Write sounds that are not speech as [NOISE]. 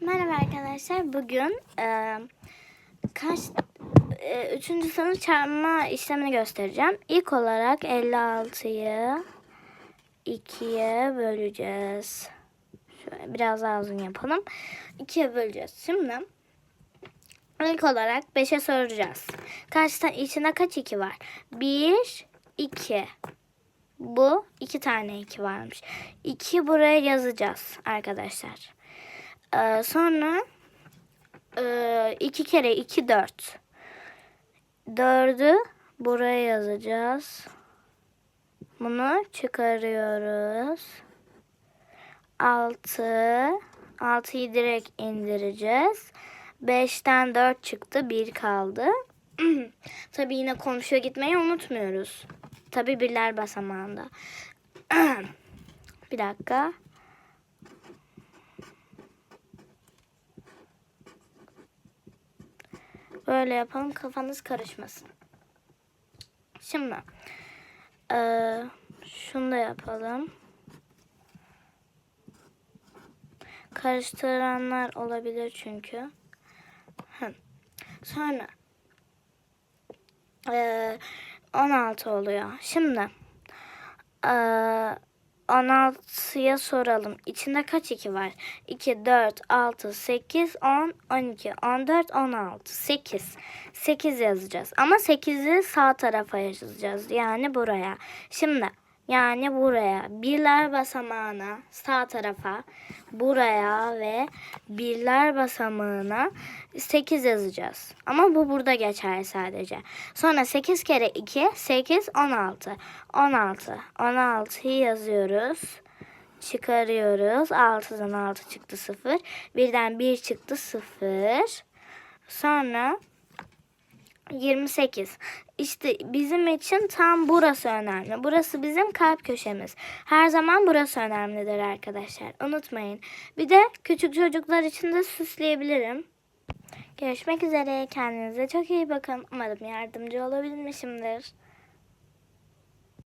Merhaba arkadaşlar. Bugün e, kaç e, üçüncü sınıf çarpma işlemini göstereceğim. İlk olarak 56'yı 2'ye böleceğiz. Şöyle biraz daha uzun yapalım. 2'ye böleceğiz. Şimdi ilk olarak 5'e soracağız. Kaç tane içinde kaç 2 var? 1 2 bu iki tane 2 varmış. 2 buraya yazacağız arkadaşlar. Ee, sonra e, iki kere iki dört. Dördü buraya yazacağız. Bunu çıkarıyoruz. Altı. Altıyı direkt indireceğiz. Beşten dört çıktı. Bir kaldı. [CLEARS THROAT] Tabii yine komşuya gitmeyi unutmuyoruz. Tabii birler basamağında. [CLEARS THROAT] bir dakika. Böyle yapalım kafanız karışmasın. Şimdi eee şunu da yapalım. Karıştıranlar olabilir çünkü. Hı. Sonra eee 16 oluyor. Şimdi eee 16'ya soralım. İçinde kaç 2 var? 2, 4, 6, 8, 10, 12, 14, 16, 8. 8 yazacağız. Ama 8'i sağ tarafa yazacağız. Yani buraya. Şimdi yani buraya birler basamağına sağ tarafa buraya ve birler basamağına 8 yazacağız. Ama bu burada geçer sadece. Sonra 8 kere 2 8 16. 16. 16'yı yazıyoruz. Çıkarıyoruz. 6'dan 6 çıktı 0. Birden 1 çıktı 0. Sonra 28. İşte bizim için tam burası önemli. Burası bizim kalp köşemiz. Her zaman burası önemlidir arkadaşlar. Unutmayın. Bir de küçük çocuklar için de süsleyebilirim. Görüşmek üzere. Kendinize çok iyi bakın. Umarım yardımcı olabilmişimdir.